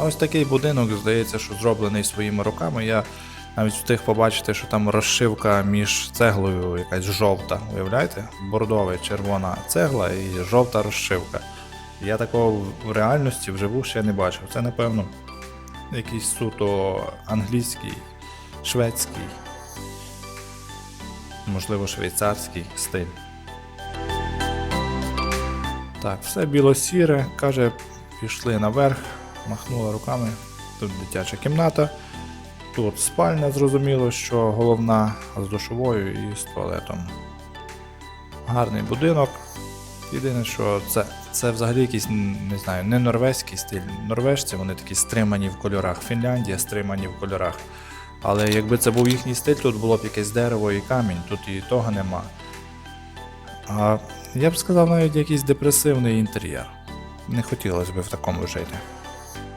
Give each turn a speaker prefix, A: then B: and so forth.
A: А ось такий будинок, здається, що зроблений своїми руками. Я навіть встиг побачити, що там розшивка між цеглою якась жовта. Уявляєте? Бордова червона цегла і жовта розшивка. Я такого в реальності вживу ще не бачив. Це, напевно, якийсь суто англійський, шведський, можливо, швейцарський стиль. Так, все біло-сіре, каже, пішли наверх, махнула руками. Тут дитяча кімната. Тут спальня, зрозуміло, що головна з душовою і з туалетом. Гарний будинок. Єдине, що це, це взагалі якийсь, не знаю, не норвезький стиль. Норвежці вони такі стримані в кольорах. Фінляндія стримані в кольорах. Але якби це був їхній стиль, тут було б якесь дерево і камінь, тут і того нема. А я б сказав навіть якийсь депресивний інтер'єр. Не хотілося б в такому жити.